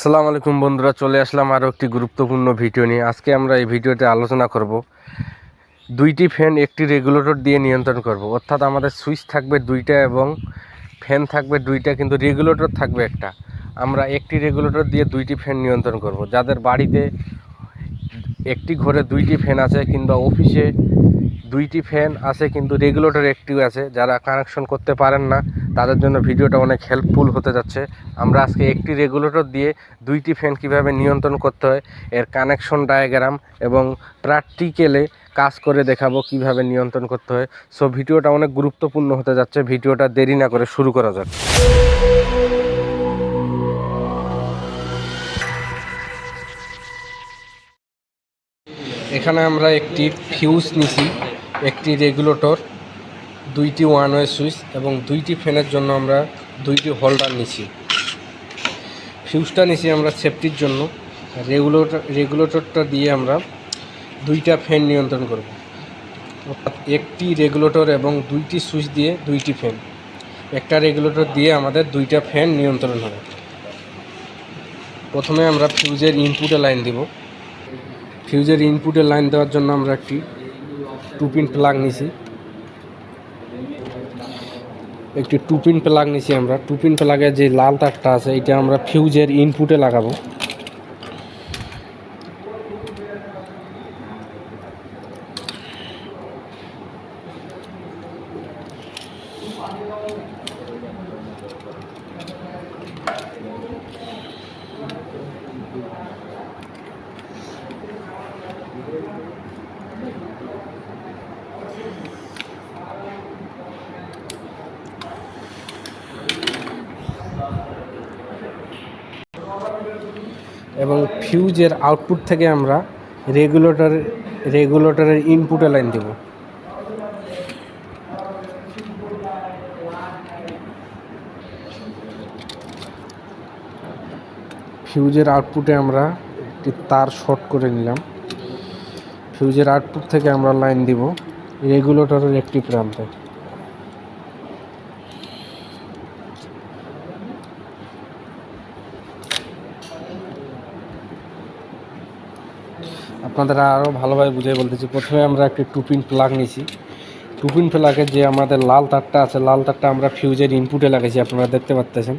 সালাম আলাইকুম বন্ধুরা, চলে আসলাম আরও একটি গুরুত্বপূর্ণ ভিডিও নিয়ে। আজকে আমরা এই ভিডিওতে আলোচনা করব দুইটি ফ্যান একটি রেগুলেটর দিয়ে নিয়ন্ত্রণ করব। অর্থাৎ আমাদের সুইচ থাকবে দুইটা এবং ফ্যান থাকবে দুইটা, কিন্তু রেগুলেটর থাকবে একটা। আমরা একটি রেগুলেটর দিয়ে দুইটি ফ্যান নিয়ন্ত্রণ করব। যাদের বাড়িতে একটি ঘরে দুইটি ফ্যান আছে কিংবা অফিসে দুইটি ফ্যান আছে কিন্তু রেগুলেটর একটিও আছে। যারা কানেকশন করতে পারেন না, তাদের জন্য ভিডিওটা অনেক হেল্পফুল হতে যাচ্ছে। আমরা আজকে একটি রেগুলেটর দিয়ে দুইটি ফ্যান কীভাবে নিয়ন্ত্রণ করতে হয়, এর কানেকশন ডায়াগ্রাম এবং প্র্যাকটিক্যালে কাজ করে দেখাবো কীভাবে নিয়ন্ত্রণ করতে হয়। সো ভিডিওটা অনেক গুরুত্বপূর্ণ হতে যাচ্ছে। ভিডিওটা দেরি না করে শুরু করা যাক। এখানে আমরা একটি ফিউজ নিছি। একটি রেগুলেটর, দুইটি ওয়ান ওয়ে সুইচ এবং দুইটি ফ্যানের জন্য আমরা দুইটি হোল্ডার নিছি। ফিউজটা নিছি আমরা সেফটির জন্য। রেগুলেটর, রেগুলেটরটা দিয়ে আমরা দুইটা ফ্যান নিয়ন্ত্রণ করব। অর্থাৎ একটি রেগুলেটর এবং দুইটি সুইচ দিয়ে দুইটি ফ্যান। একটা রেগুলেটর দিয়ে আমাদের দুইটা ফ্যান নিয়ন্ত্রণ হবে। প্রথমে আমরা ফিউজের ইনপুটে লাইন দিব। ফিউজের ইনপুটে লাইন দেওয়ার জন্য আমরা একটি টু পিন প্লাগ নিছি। একটি টু পিন প্লাগ নিছি আমরা। টু পিন প্লাগের যে লাল তারটা আছে, এটা আমরা ফিউজের ইনপুটে লাগাবো। এবং ফিউজের আউটপুট থেকে আমরা রেগুলেটর রেগুলেটরের ইনপুটে লাইন দেব। ফিউজের আউটপুটে আমরা একটি তার শর্ট করে নিলাম। ফিউজের আউটপুট থেকে আমরা লাইন দিব। রেগুলেটরের একটি প্রান্তে। আপনাদের আরও ভালোভাবে বুঝাই বলতেছি প্রথমে আমরা একটি টুপিন প্লাগ নিছি টুপিন প্লাগের যে আমাদের লাল তারটা আছে, লাল তারটা আমরা ফিউজের ইনপুটে লাগাইছি, আপনারা দেখতে পাচ্তেছেন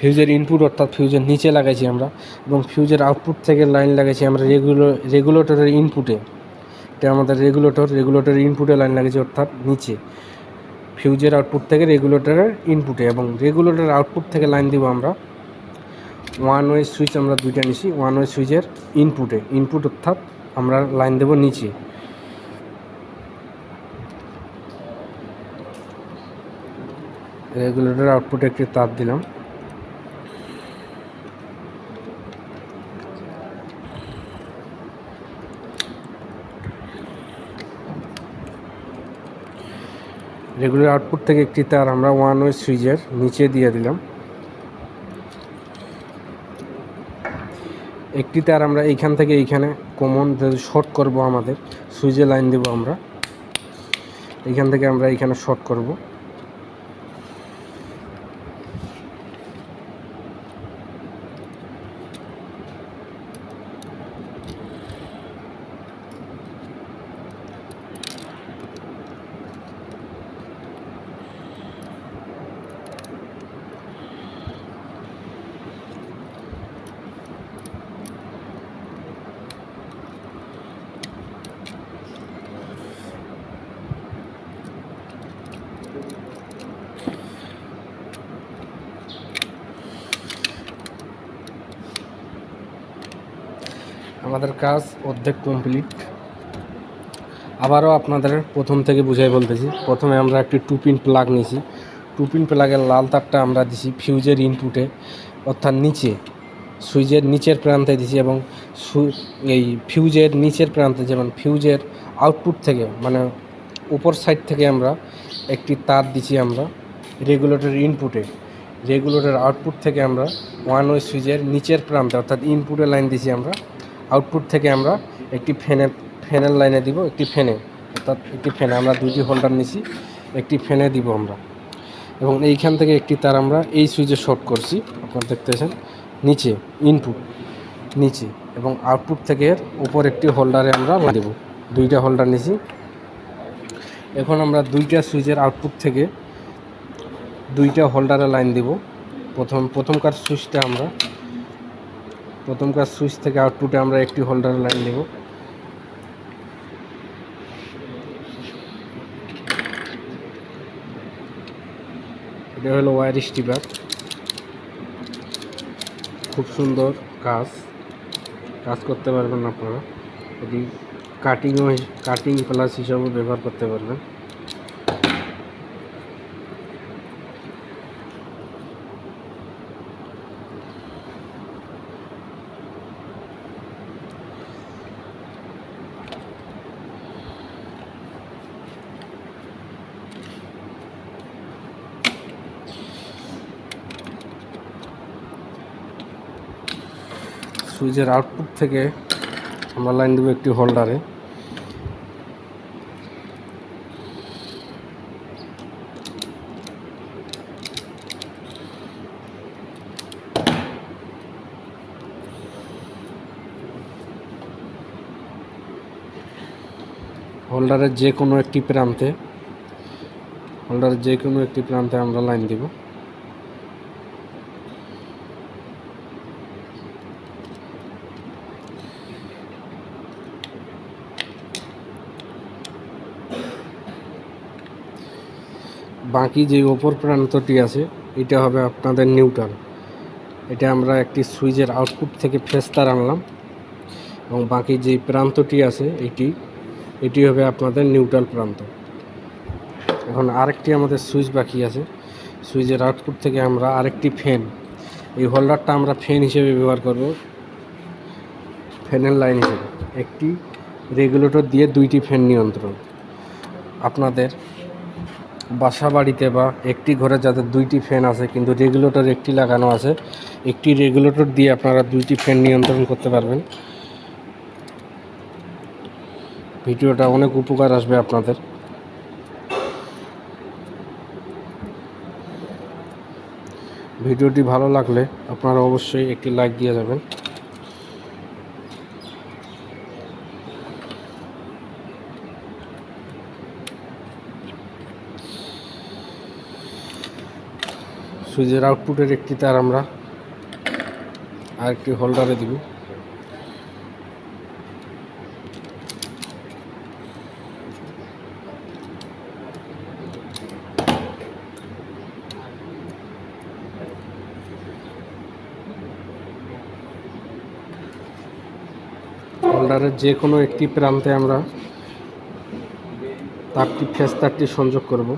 ফিউজের ইনপুট অর্থাৎ ফিউজের নিচে লাগাইছি আমরা এবং ফিউজের আউটপুট থেকে লাইন লাগাইছি আমরা রেগুলো রেগুলেটরের ইনপুটে এটা আমাদের রেগুলেটর রেগুলেটরের ইনপুটে লাইন লাগাইছি অর্থাৎ নিচে। ফিউজের আউটপুট থেকে রেগুলেটরের ইনপুটে এবং রেগুলেটরের আউটপুট থেকে লাইন দিব আমরা। ওয়ান ওয়ে সুইচ আমরা দুইটা নিছি ওয়ান ওয়ে সুইচের ইনপুটে ইনপুট অর্থাৎ আমরা লাইন দেব নিচে। রেগুলেটর আউটপুটে একটি তার দিলাম। রেগুলার আউটপুট থেকে একটি তার আমরা ওয়ান ওয়ে সুইচের নিচে দিয়ে দিলাম। একটি তার আমরা এইখান থেকে এইখানে কমন শর্ট করব আমাদের, সুইচে লাইন দেব আমরা। এইখান থেকে আমরা এইখানে শর্ট করব। আমাদের কাজ অর্ধেক কমপ্লিট আবারও আপনাদের প্রথম থেকে বুঝাই বলতেছি। প্রথমে আমরা একটি টু পিন প্লাগ নিয়েছি। টু পিন প্লাগের লাল তারটা আমরা দিছি ফিউজের ইনপুটে অর্থাৎ নিচে, সুইচের নিচের প্রান্তে দিছি এবং এই ফিউজের নিচের প্রান্তে যেমন ফিউজের আউটপুট থেকে মানে উপর সাইড থেকে আমরা একটি তার দিছি আমরা রেগুলেটর ইনপুটে রেগুলেটর আউটপুট থেকে আমরা ওয়ান ওয়ে সুইচের নিচের প্রান্তে, অর্থাৎ ইনপুটে লাইন দিছি আমরা আউটপুট থেকে আমরা একটি ফ্যানের ফ্যানের লাইনে দিব, একটি ফ্যানে অর্থাৎ একটি ফ্যানে আমরা দুইটি হোল্ডার নিছি, একটি ফ্যানে দিব আমরা। এবং এইখান থেকে একটি তার আমরা এই সুইচে শর্ট করছি, আপনারা দেখতেছেন নিচে ইনপুট নিচে, এবং আউটপুট থেকে উপর একটি হোল্ডারে আমরা দেব। দুইটা হোল্ডার নিছি। এখন আমরা দুইটা সুইচের আউটপুট থেকে দুইটা হোল্ডারে লাইন দিব। প্রথম, প্রথমকার সুইচটা আমরা প্রথমকার সুইচ থেকে আউটপুটে আমরা একটি হোল্ডার লাইন নেব। এটা হলো ওয়ার স্টিপার খুব সুন্দর কাজ। কাজ করতে পারবেন আপনারা। এটি কাটিংও কাটিং প্লাস হিসাবেও ব্যবহার করতে পারবেন। সুইচের আউটপুট থেকে আমরা লাইন দেবো একটি হোল্ডারে হোল্ডারের যে কোনো একটি প্রান্তে হোল্ডারের যে কোনো একটি প্রান্তে আমরা লাইন দিব। বাকি যে ওপর প্রান্তটি আছে, এটা হবে আপনাদের নিউটন এটা আমরা একটি সুইচের আউটপুট থেকে ফেস্তার আনলাম এবং বাকি যে প্রান্তটি আছে, এটি এটি হবে আপনাদের নিউট্রাল প্রান্ত। এখন আরেকটি আমাদের সুইচ বাকি আছে। সুইচের আউটপুট থেকে আমরা আরেকটি ফ্যান। এই হোল্ডারটা আমরা ফ্যান হিসেবে ব্যবহার করব। ফ্যানের লাইন হিসেবে। একটি রেগুলেটর দিয়ে দুইটি ফ্যান নিয়ন্ত্রণ। আপনাদের বাসা বাড়িতে বা একটি ঘরে যাদের দুইটি ফ্যান আছে, কিন্তু রেগুলেটর একটি লাগানো আছে, একটি রেগুলেটর দিয়ে আপনারা দুইটি ফ্যান নিয়ন্ত্রণ করতে পারবেন। ভিডিওটা অনেক উপকার আসবে আপনাদের। ভিডিওটি ভালো লাগলে আপনারা অবশ্যই একটি লাইক দিয়ে যাবেন। সুইচের আউটপুটের একটি তার আমরা আরেকটি হোল্ডারে দিব। হোল্ডারের যে কোনো একটি প্রান্তে আমরা তারটি ফেস তারটি সংযোগ করব।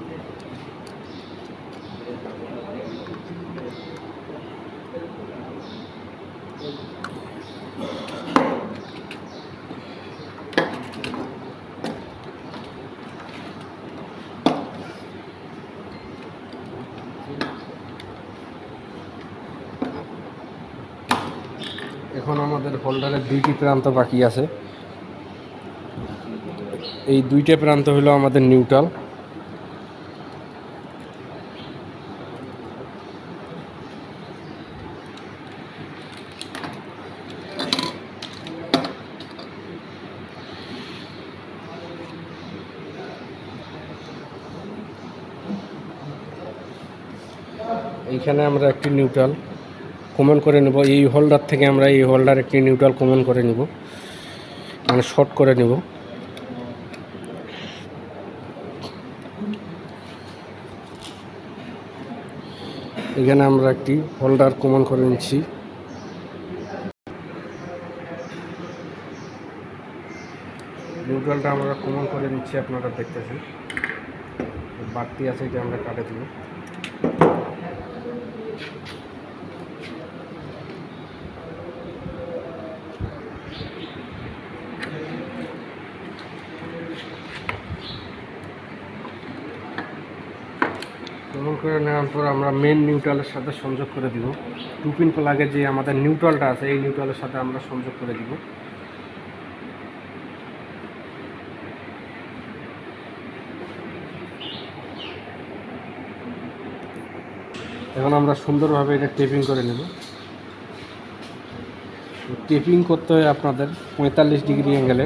হোল্ডারের দুইটি প্রান্ত বাকি আছে। এই দুইটা প্রান্ত হলো আমাদের নিউট্রাল। এইখানে আমরা একটি নিউট্রাল। কমন করে নেব। এই হোল্ডার থেকে আমরা এই হোল্ডার একটি নিউট্রাল কমন করে নেব। মানে শর্ট করে নেব। এখানে আমরা একটি হোল্ডার কমন করে নিচ্ছি। নিউট্রালটা আমরা কমন করে নিচ্ছি, আপনারা দেখতেছেন। বাড়তি আছে, এটা আমরা কাটে দেবো কমন করে নেওয়ার পর আমরা মেন নিউট্রালের সাথে সংযোগ করে দিব। টু পিন প্লাগে যে আমাদের নিউট্রালটা আছে, এই নিউট্রালের সাথে আমরা সংযোগ করে দিব। এখন আমরা সুন্দরভাবে এটা টেপিং করে নেব। টেপিং করতে হয় আপনাদের পঁয়তাল্লিশ ডিগ্রি অ্যাঙ্গেলে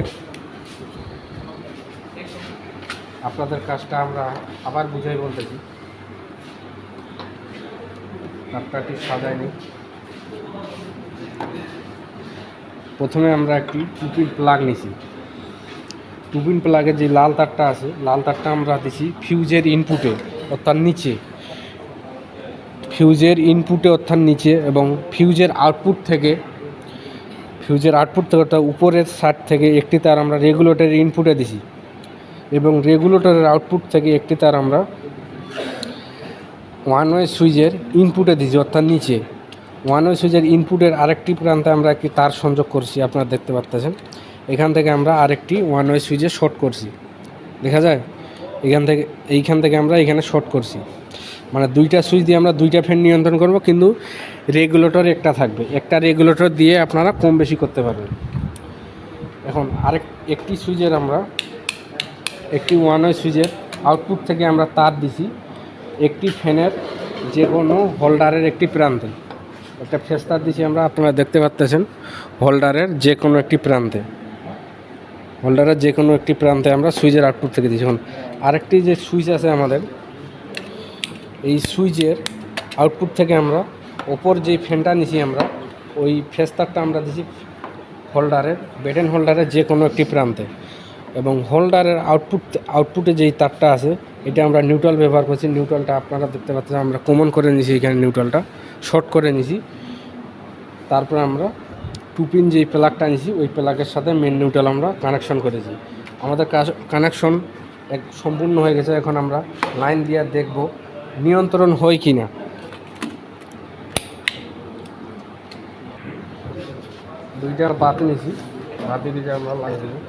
আপনাদের কাজটা আমরা আবার বুঝাই বলতেছি। তারটাটি সাজায়নি। প্রথমে আমরা একটি টুপিন প্লাগ নিছি। টুপিন প্লাগের যে লাল তারটা আছে, লাল তারটা আমরা দিছি ফিউজের ইনপুটে অর্থাৎ নিচে। ফিউজের ইনপুটে অর্থাৎ নিচে এবং ফিউজের আউটপুট থেকে, ফিউজের আউটপুট থেকে অর্থাৎ উপরের সাইড থেকে একটি তার আমরা রেগুলেটরের ইনপুটে দিছি। এবং রেগুলেটরের আউটপুট থেকে একটি তার আমরা ওয়ান ওয়ে সুইচের ইনপুটে দিছি অর্থাৎ নিচে। ওয়ান ওয়ে সুইচের ইনপুটের আরেকটি প্রান্তে আমরা একটি তার সংযোগ করছি, আপনারা দেখতে পারতেছেন। এখান থেকে আমরা আরেকটি ওয়ান ওয়ে সুইচে শর্ট করছি। দেখা যায়? এখান থেকে, এইখান থেকে আমরা এখানে শর্ট করছি। মানে দুইটা সুইচ দিয়ে আমরা দুইটা ফ্যান নিয়ন্ত্রণ করব, কিন্তু রেগুলেটর একটা থাকবে। একটা রেগুলেটর দিয়ে আপনারা কম বেশি করতে পারবেন। এখন আরেক, একটি সুইচের আমরা, একটি ওয়ান ওয়ে সুইচের আউটপুট থেকে আমরা তার দিছি। একটি ফ্যানের যে কোনো হোল্ডারের একটি প্রান্তে। একটা ফেস তার দিছি আমরা, আপনারা দেখতে পাচ্তেছেন, হোল্ডারের যে কোনো একটি প্রান্তে। হোল্ডারের যে কোনো একটি প্রান্তে আমরা সুইচের আউটপুট থেকে দিচ্ছি এখন আরেকটি যে সুইচ আছে আমাদের, এই সুইচের আউটপুট থেকে আমরা ওপর যে ফ্যানটা নিছি আমরা, ওই ফেস্তারটা আমরা দিছি হোল্ডারের বেটেন হোল্ডারের যে কোনো একটি প্রান্তে। এবং হোল্ডারের আউটপুট আউটপুটে যেই তারটা আছে, এটা আমরা নিউট্রাল ব্যবহার করছি। নিউট্রালটা আপনারা দেখতে পাচ্ছেন, আমরা কমন করে নিছি এখানে নিউট্রালটা শর্ট করে নিছি। তারপর আমরা টুপিন যেই প্লাগটা নিছি, ওই প্লাগের সাথে মেন নিউট্রাল আমরা কানেকশন করেছি। আমাদের কানেকশন এক সম্পূর্ণ হয়ে গেছে। এখন আমরা লাইন দিয়ে দেখব নিয়ন্ত্রণ হয় কি না দুইটা বাতি নিছি। বাতি দিয়ে আমরা লাগিয়ে দেবো।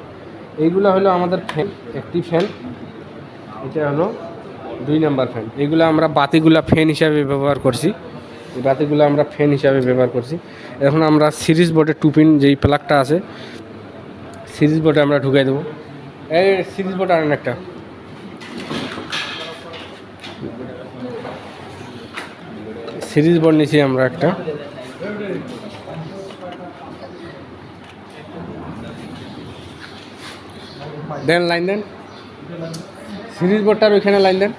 এইগুলো হলো আমাদের ফ্যান একটি ফ্যান এটা হলো দুই নাম্বার ফ্যান এইগুলো আমরা বাতিগুলা ফ্যান হিসাবে ব্যবহার করছি। এই বাতিগুলো আমরা ফ্যান হিসাবে ব্যবহার করছি। এখন আমরা সিরিজ বোর্ডে টুপিন যেই প্লাগটা আছে সিরিজ বোর্ডে আমরা ঢুকাই দেবো। এই সিরিজ বোর্ড আনেন একটা। সিরিজ বোর্ড নিয়েছি আমরা একটা দেন লাইন দেন। সিরিজ বোর্ডটার ওইখানে লাইন দেন।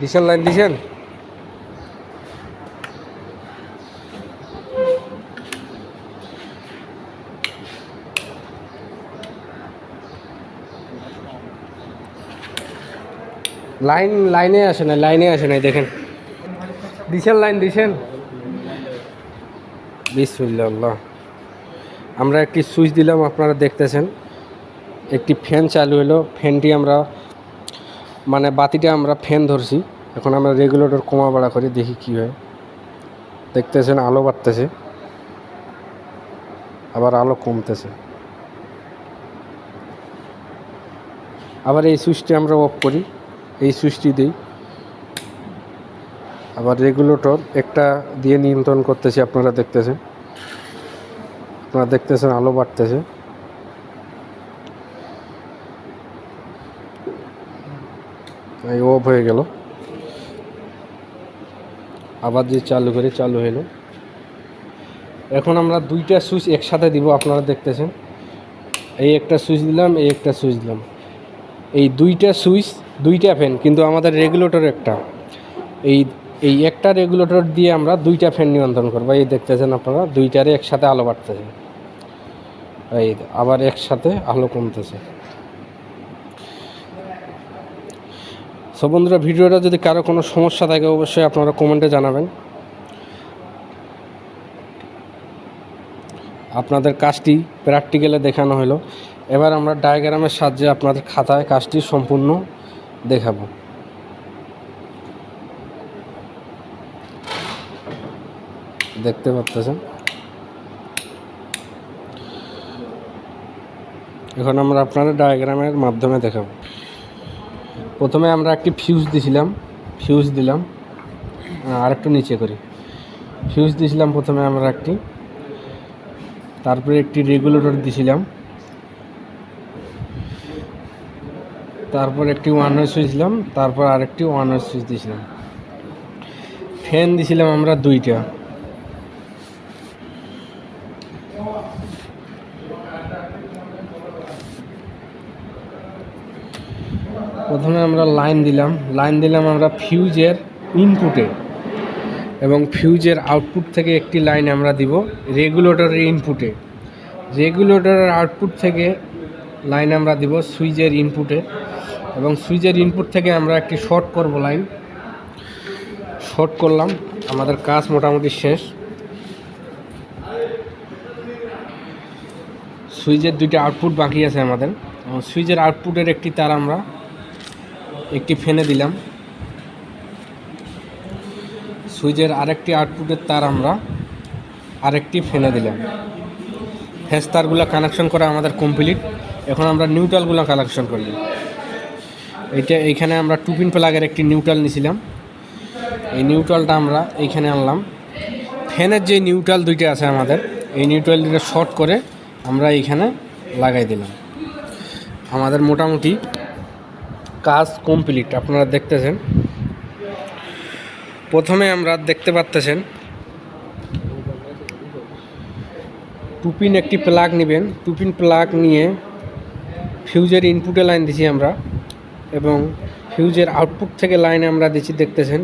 দিছেন লাইন দিছেন? লাইন, লাইনে আসে না, লাইনে আসে নাই দেখেন। দিছেন লাইন, দিছেন? বিসমিল্লাহ। আমরা একটি সুইচ দিলাম, আপনারা দেখতেছেন। একটি ফ্যান চালু হলো, ফ্যানটি আমরা মানে বাতিটা আমরা ফ্যান ধরছি। এখন আমরা রেগুলেটর কমা বাড়া করে, দেখি কী হয়। দেখতেছেন, আলো বাড়তেছে। আবার আলো কমতেছে। আবার এই সুইচটি আমরা অফ করি। এই সুইচটি দিই। আবার রেগুলেটর একটা দিয়ে নিয়ন্ত্রণ করতেছি, আপনারা দেখতেছেন। আপনারা দেখতেছেন আলো বাড়তেছে। এই অফ হয়ে গেল। আবার যে চালু করে, চালু হলো। এখন আমরা দুইটা সুইচ একসাথে দিব, আপনারা দেখতেছেন। এই একটা সুইচ দিলাম, এই একটা সুইচ দিলাম। এই দুইটা সুইচ দুইটা ফ্যান কিন্তু আমাদের রেগুলেটর একটা। এই এই একটা রেগুলেটর দিয়ে আমরা দুইটা ফ্যান নিয়ন্ত্রণ করব। এই দেখতেছেন আপনারা, দুইটারে একসাথে আলো বাড়তেছে। এই আবার একসাথে আলো কমতেছে। সো বন্ধুরা, ভিডিওটা যদি কারও কোনো সমস্যা থাকে, অবশ্যই আপনারা কমেন্টে জানাবেন। আপনাদের কাজটি প্র্যাকটিক্যালে দেখানো হলো। এবার আমরা ডায়াগ্রামের সাহায্যে আপনাদের খাতায় কাজটি সম্পূর্ণ দেখাবো। দেখতে পাচ্ছেন? এখন আমরা আপনাদের ডায়াগ্রামের মাধ্যমে দেখাবো। প্রথমে আমরা একটি ফিউজ দিছিলাম। ফিউজ দিলাম। আর একটু নিচে করি। ফিউজ দিছিলাম প্রথমে আমরা একটি। তারপরে একটি রেগুলেটর দিছিলাম। তারপর একটি ওয়ান ওয়ে সুইচ দিলাম, তারপর আরেকটি ওয়ান ওয়ে সুইচ দিয়েছিলাম। ফ্যান দিছিলাম আমরা দুইটা। প্রথমে আমরা লাইন দিলাম। লাইন দিলাম আমরা ফিউজের ইনপুটে এবং ফিউজের আউটপুট থেকে একটি লাইন আমরা দিব রেগুলেটরের ইনপুটে রেগুলেটরের আউটপুট থেকে লাইন আমরা দিব সুইচের ইনপুটে এবং সুইচের ইনপুট থেকে আমরা একটি শর্ট করব লাইন। শর্ট করলাম, আমাদের কাজ মোটামুটি শেষ। সুইচের দুইটা আউটপুট বাকি আছে আমাদের। এবং সুইচের আউটপুটের একটি তার আমরা একটি ফেনে দিলাম। সুইচের আরেকটি আউটপুটের তার আমরা আরেকটি ফেনে দিলাম। ফেস তারগুলো কানেকশন করা আমাদের কমপ্লিট এখন আমরা নিউট্রালগুলো কালেকশন করলাম এইটা, এইখানে আমরা টুপিন প্লাগের একটি নিউট্রাল নিয়েছিলাম এই নিউট্রালটা আমরা এইখানে আনলাম। ফ্যানের যে নিউট্রাল দুইটা আছে আমাদের, এই নিউট্রাল দুটো শর্ট করে আমরা এইখানে লাগাই দিলাম। আমাদের মোটামুটি কাজ কমপ্লিট আপনারা দেখতেছেন। প্রথমে আমরা দেখতে পাচ্তেছেন টুপিন একটি প্লাগ নেবেন। টুপিন প্লাগ নিয়ে ফিউজের ইনপুটে লাইন দিছি আমরা, এবং ফিউজের আউটপুট থেকে লাইন আমরা দিচ্ছি দেখতেছেন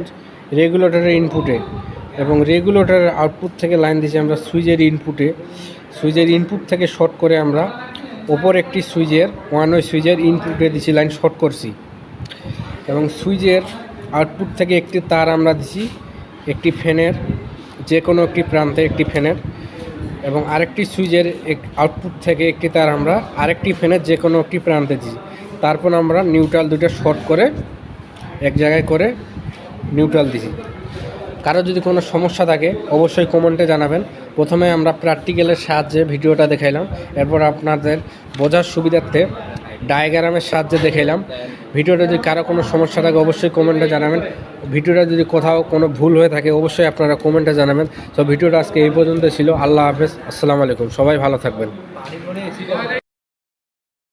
রেগুলেটরের ইনপুটে এবং রেগুলেটরের আউটপুট থেকে লাইন দিছি আমরা সুইচের ইনপুটে সুইচের ইনপুট থেকে শর্ট করে আমরা ওপর একটি সুইচের ওয়ান ওয়ে সুইচের ইনপুটে দিছি লাইন শর্ট করছি। এবং সুইচের আউটপুট থেকে একটি তার আমরা দিছি, একটি ফ্যানের যে কোনো একটি প্রান্তে একটি ফ্যানের। এবং আরেকটি সুইচের এক আউটপুট থেকে একটি তার আমরা আরেকটি ফ্যানের যে কোনো একটি প্রান্তে দিই। তারপর আমরা নিউট্রাল দুটো শর্ট করে এক জায়গায় করে নিউট্রাল দিছি কারও যদি কোনো সমস্যা থাকে, অবশ্যই কমেন্টে জানাবেন। প্রথমে আমরা প্র্যাকটিক্যালের সাহায্যে ভিডিওটা দেখাইলাম। এরপর আপনাদের বোঝার সুবিধার্থে ডায়াগ্রামের সাহায্যে দেখাইলাম। ভিডিওটা যদি কারও কোনো সমস্যা থাকে, অবশ্যই কমেন্টে জানাবেন। ভিডিওটা যদি কোথাও কোনো ভুল হয়ে থাকে, অবশ্যই আপনারা কমেন্টে জানাবেন। তো ভিডিওটা আজকে এই পর্যন্ত ছিল। আল্লাহ হাফেজ। আসসালামু আলাইকুম। সবাই ভালো থাকবেন।